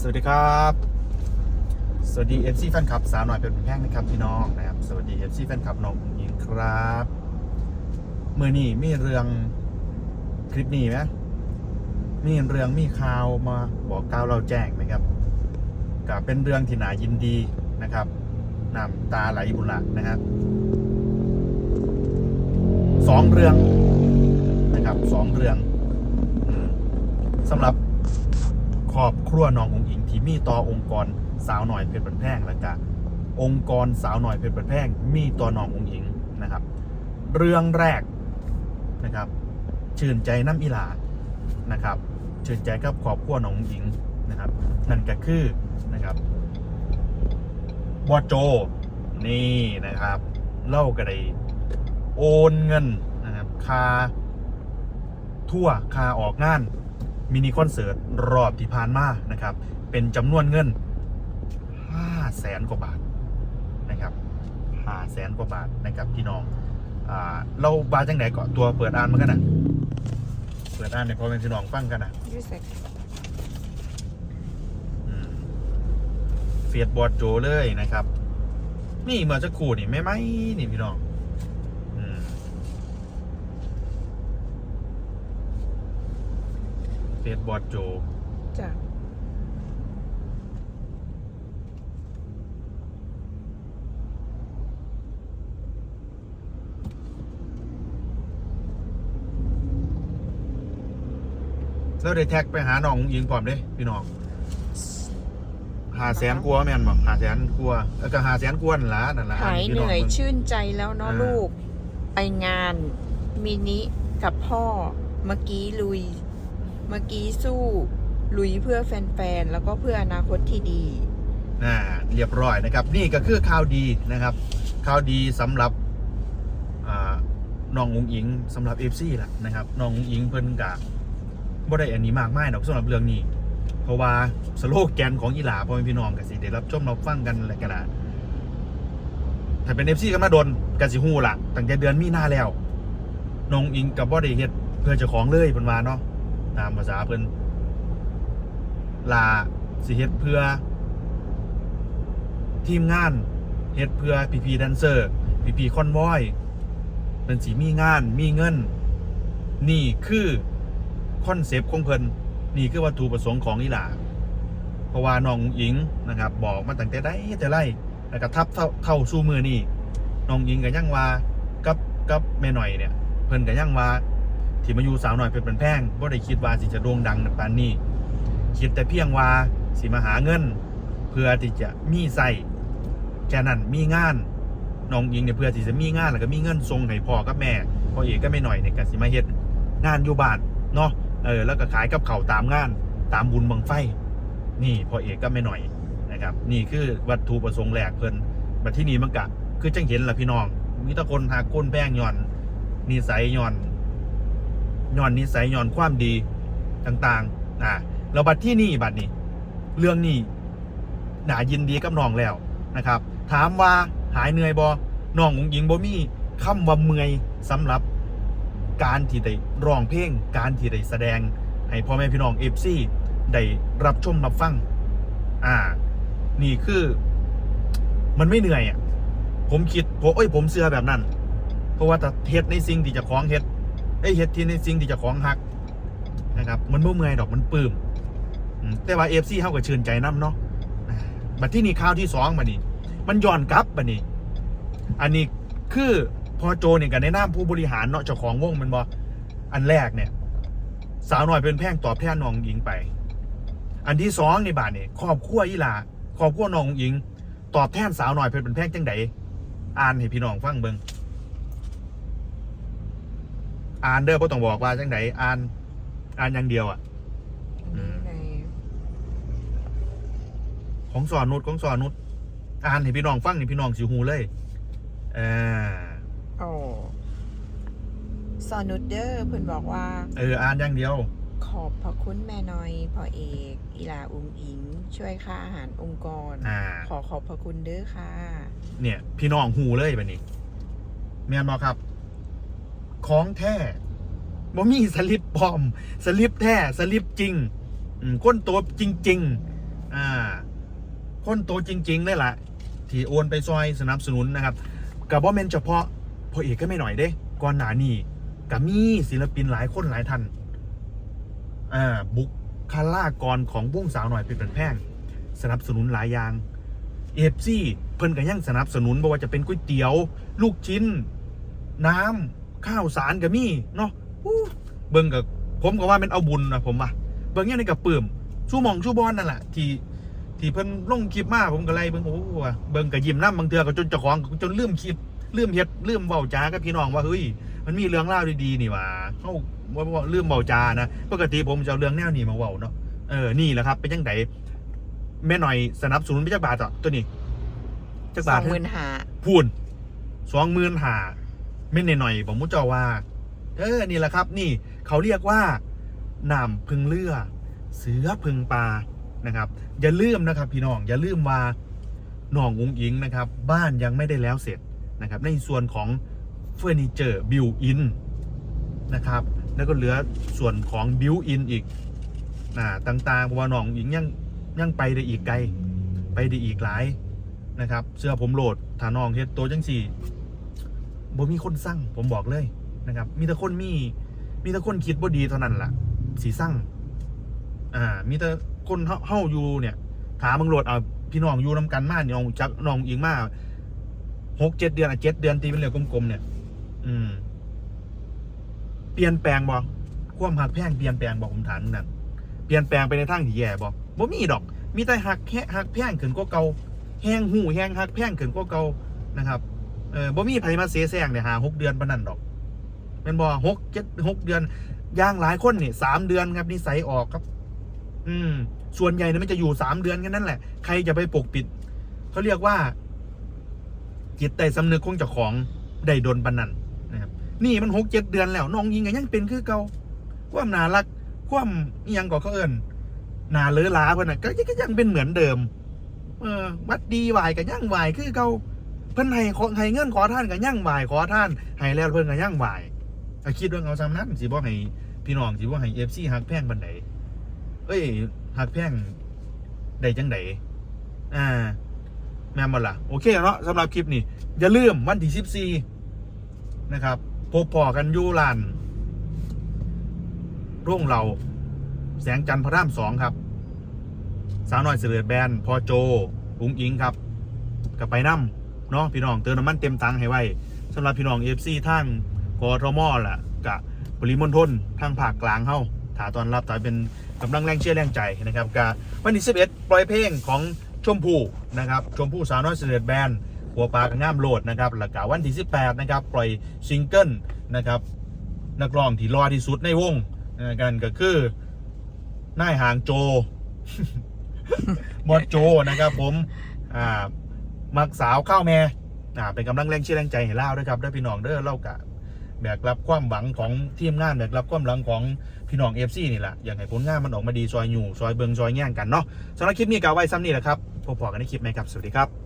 สวัสดีครับ สวัสดี FC แฟนคลับสาวหน่อยเป็นแพงนะครับพี่น้องนะครับ สวัสดี FC แฟนคลับน้องหญิงครับเมื่อนี้มีเรื่องคลิปนี้ไหมมีเรื่องมีข่าวมาบอกกล่าวเราแจ้งนะครับก็เป็นเรื่องที่น่ายินดีนะครับน้ำตาไหลบุญละนะครับสองเรื่องนะครับสองเรื่องสำหรับ ครอบครัวน้ององค์อิงที่มีต่อองค์กรสาวหน่อยเพชรบันแพงและก็องค์กรสาวหน่อยเพชรบันแพงมีต่อน้ององค์อิงนะครับ เรื่องแรกนะครับชื่นใจน้ำอีหลานะครับชื่นใจกับครอบครัวน้ององค์อิงนะครับ นั่นก็คือนะครับบอโจนี่นะครับเล่าก็ได้โอนเงินนะครับค่าทั่วค่าออกงาน มินิคอนเสิร์ตรอบที่ผ่านมานะครับ เป็นจำนวนเงิน5แสนกว่าบาทนะครับ5แสนกว่าบาทนะครับพี่น้องอ่าเราบาจังไหนก่อนตัวเปิดอ่านมันกันนะเปิดอ่านในพอเป็นพี่น้องฟังกันนะยูเซ็กเฟียดบอดโจเลยนะครับ นี่เมื่อจะขู่นี่ไม่ไหมนี่พี่น้องอืม เฟียดบอร์ดโจจ้ะแล้วได้แท็กไปหาน้องยิงพร้อมเด้พี่น้องหาแสนกลัวาแม่นบ่หาแสนกลัวาแล้วก็หาแสนกลัวนั่นล่ะนั่นล่ะหายพี่เหนื่อยบิ่งชื่นใจแล้วเนาะอ่าลูก ไปงานมินิกับพ่อเมื่อกี้ลุย เมื่อกี้สู้ลุยเพื่อแฟนๆ แล้วก็เพื่ออนาคตที่ดี อ่าเรียบร้อยนะครับ นี่ก็คือข่าวดีนะครับข่าวดีสำหรับอ่าน้องอุงอิงสำหรับเอฟซีล่ะนะครับน้องอุงอิงเพิ่นกะบ่ได้อันนี้มากมายดอกสำหรับเรื่องนี้ เพราะว่าสโลแกนของอีหลาพ่อแม่พี่น้องก็สิได้รับชมรับฟังกันอะไรกันละถ้าเป็นเอฟซีกันมาโดนกันสิฮู้ล่ะตั้งแต่เดือนมีนาแล้วน้องอิงกับบ่ได้เฮ็ดเพื่อเจ้าของเลยเพิ่นว่าเนาะ ตามภาษาเพิ่นลาสิเฮ็ดเพื่อ ทีมงานเฮ็ดเพื่อพีพีแดนเซอร์พีพีคอนวอยเป็นสีมีงานมีเงิน นี่คือคอนเซปต์ของเพิ่นนี่คือวัตถุประสงค์ของอีหลาเพราะว่าน้องหญิงนะครับ บอกมาตั้งแต่ได้แต่ไรแล้วก็ทับเท่าเท่าสู้มือนี่น้องหญิงก็ยังว่ากับกับแม่หน่อยเนี่ย เพิ่นก็ยังว่า ที่มาอยู่สาวหน่อยเป็นเป็นแพงบ่ได้คิดว่าสิจะโด่งดังในปานนี้ คิดแต่เพียงว่าสิมาหาเงิน เพื่อที่จะมีใส่แค่นั้นมีงานน้องหญิงเนี่ยเพื่อที่จะมีงานแล้วก็มีเงินส่งให้พ่อกับแม่พ่อเอกก็ไม่หน่อยเนี่ยก็สิมาเฮ็ดงานอยู่บ้านเนาะเออแล้วก็ขายกับเขาตามงานตามบุญบังไฟ นี่พ่อเอกก็ไม่หน่อยนะครับ นี่คือวัตถุประสงค์แรกเพิ่นมาที่นี่มันกะ คือจังเห็นละพี่น้องมีตะคนหาก้นแป้งย่อนนิสัยย่อน ย่อนนิสัยย่อนความดีต่างๆอ่าแล้วบัดที่นี่บัดนี้ เรื่องนี้น่ายินดีกับน้องแล้วนะครับ ถามว่าหายเหนื่อยบอน้องของหญิงบ่มีคำว่าเมื่อยสำหรับการที่ได้ร้องเพลงการที่ได้แสดง ให้พ่อแม่พี่น้องเอฟซีได้รับชมรับฟัง อ่า นี่คือ มันไม่เหนื่อยอะ ผมคิดผมเอ้ยผมเชื่อแบบนั้น เพราะว่าแต่เฮ็ดในสิ่งที่จะคล้องเฮ็ด ไอ้เฮ็ดที่ในสิ่งที่เจ้าของฮักนะครับมันบ่เมื่อยดอกมันปลื้มอืมแต่ว่าเอฟซีเฮาก็ชื่นใจนํเนาะอ่าบัดที่นี่ข่าวที่สองมานี่มันย้อนกลับมานี่อันนี้คือพอโจเนี่ยกันในนามผู้บริหารเนาะเจ้าของวงแมันบ่อันแรกเนี่ย สาวหน่อยเป็นแพงตอบแทนน้องหญิงไป อันที่สองในบาทเนี่ยครอบครัวอีหลาครอบครัวน้องหญิง ตอบแทนสาวหน่อยเพิ่นเป็นแพงจังไดอ่านให้พี่น้องฟังเบิง อ่านเด้อบ่ต้องบอกว่าจังไดอ่านอ่านอย่างเดียวอะอืมในของสอนนุชของสอนนุชอ่านให้พี่น้องฟังนี่พี่น้องสิฮูเลยเออโอ้ซอนุดเดอร์เพิ่นบอกว่า เอออ่านอย่างเดียว ขอบพระคุณแม่น้อยพ่อเอกอีลาอุงอิง ช่วยค่าอาหารองค์กร อ่า ขอขอบพระคุณเด้อค่ะ เนี่ย พี่น้องหูเลยแบบนี้แม่นบอครับ ของแท้บ่มีสลิปปลอม สลิปแท้ สลิปจริงก้นตัวจริงๆคนโตจริงๆเลยล่ะที่โอนไปซอยสนับสนุนนะครับกับว่าเมนเฉพาะพอเอกก็ไม่หน่อยเด้ก่อนหนานี้กับมีศิลปินหลายคนหลายท่านอ่าบุคคลากรของวงสาวหน่อยเป็นแพงสนับสนุนหลายอย่างเอฟซีเพิ่นก็ยังสนับสนุนบ่ว่าจะเป็นก๋วยเตี๋ยว ลูกชิ้น น้ำ ข้าวสารก็มีเนาะอู้เบิ่งกับผมก็ว่าเป็นเอาบุญนะผมว่าเบิ่งอย่างนี้กับปื้มชูหมองชูบอลนั่นแหละที่ที่เพิ่นลงคลิปมาผมก็ไล่เบิ่งโอ้โหว่ะเบิ่งกับยิ้มน้ำบางเทือก็จนเจ้าของจนลืมคลิปลืมเฮ็ดลืมเว้าจากับพี่น้องว่าเฮ้ยมันมีเรื่องเล่าวดีๆนี่หว่าเฮาว่าว่าลืมเว้าจานะปกติผมจะเอาเรื่องแนวนี้มาเว้าเนาะเออนี่แหละครับเป็นจังไดแม่หน่อยสนับสนุนไปจักบาทอะตัวนี้จักสบาอทงหมื่นหาพูนสองหมื่นหา ไม่นหน่อยๆผมมุจาว่า เออนี่แหละครับ นี่เขาเรียกว่าน้ำพึงเลือเสือพึงปลานะครับ อย่าลืมนะครับ พี่น้องอย่าลืมว่าน้องอุ้งอิงนะครับ บ้านยังไม่ได้แล้วเสร็จนะครับ ในส่วนของเฟอร์นิเจอร์บิวอินนะครับ แล้วก็เหลือส่วนของบิวอินอีกนะต่างๆเพราะว่าน้องอิงยังยังไปได้อีกไกล ไปได้อีกหลายนะครับ เสื้อผมโหลดฐานองเฮ็ดตัวจังสี่ บ่มีคนสั่งผมบอกเลยนะครับ มีแต่คนมี มีแต่คนคิดบ่ดีเท่านั้นล่ะสีสั่งอ่า มีแต่คนเฮาเฮาอยู่เนี่ยถามมึงโหลดเอาพี่น้องอยู่นำกันมาเนี่ยน้องจักน้องอิงมาหกเจ็ดเดือนอะเจ็ดเดือนตีเป็นเหลือกลมๆเนี่ย อืม เปลี่ยนแปลงบ่ความหักแพงเปลี่ยนแปลงบ่ผมถามนั่นเปลี่ยนแปลงไปในทางที่แย่บ่บ่มีดอก มีแต่หักแค่หักแพงขึ้นกว่าเก่าแห้งหูแห้งฮักแพงขึ้นกว่าเก่านะครับ เออบ่มีไผมาเสียแซงเนี่ยหาหกเดือนปานนั้นดอกเป็นบ่หกเจ็ดหกเดือนย่างหลายคนนี่สามเดือนครับนิสัยออกครับ อืม ส่วนใหญ่เนี่ยมันจะอยู่สามเดือนแค่นั้นแหละ ใครจะไปปกปิดเขาเรียกว่า จิตใต้สำนึกของเจ้าของได้โดนปานนันนะครับ นี่มันหกเจ็ดเดือนแล้วน้องยิงก็ยังเป็นคือเก่าความนารักความอิหยังก็เขาเอิ้นนาเลอะลาเพิ่นน่ะก็ยังเป็นเหมือนเดิม เออวัดดีไหวกับย่างไหวคือเก่า เพิ่นให้ขอให้เงินขอท่านกับย่างไหวขอท่านให้แล้วเพิ่นกับย่างไหวถ้าคิดว่าเอาซ้ำนั้นสิบ่ให้พี่น้องสิบ่ให้ FC หักแพงบันไดเอ้ยหักแพงได้จังไดอ่า แม่นบ่ล่ะโอเคเนาะสำหรับคลิปนี้อย่าลืมวันที่ 14 นะครับพบพอกันอยู่ลานร่วงเราแสงจันทร์พระรามสองครับ สาวน้อยเสือแบนพอโจอุ้งอิงครับกับไปน้ำ เนาะพี่น้องเติมน้ำมันเต็มตังให้ไว้สำหรับพี่น้องเอฟซีทางกทมล่ะกะปริมณฑลทางภาคกลางเฮาถาตอนรับตายเป็นกำลังแรงเชื่อแรงใจนะครับกะวันที่11 ปล่อยเพลงของชมพู่นะครับชมพู่สาวน้อยเสือแบนหัวปลากับง่ามโหลดนะครับแล้วก็วันที่ 18 นะครับ ปล่อยซิงเกิลนะครับนักร้องที่รอที่สุดในวงนะกันก็คือนายหางโจ บอดโจนะครับผม อ่า มักสาวข้าวแม่อ่าเป็นกำลังแรงเชื่อแรงใจให้เล่าด้วยครับด้วยพี่น้องเด้อเล่ากะแบกรับความหวังของทีมงานแบกรับความหลังของพี่น้องเอฟซีนี่แหละอยากให้ผลงานมันออกมาดีซอยอยู่ซอยเบิงซอยแง่งกันเนาะสำหรับคลิปนี้ก็ไว้ซ้ำนี่แหละครับพบกันในคลิปใหม่ครับสวัสดีครับ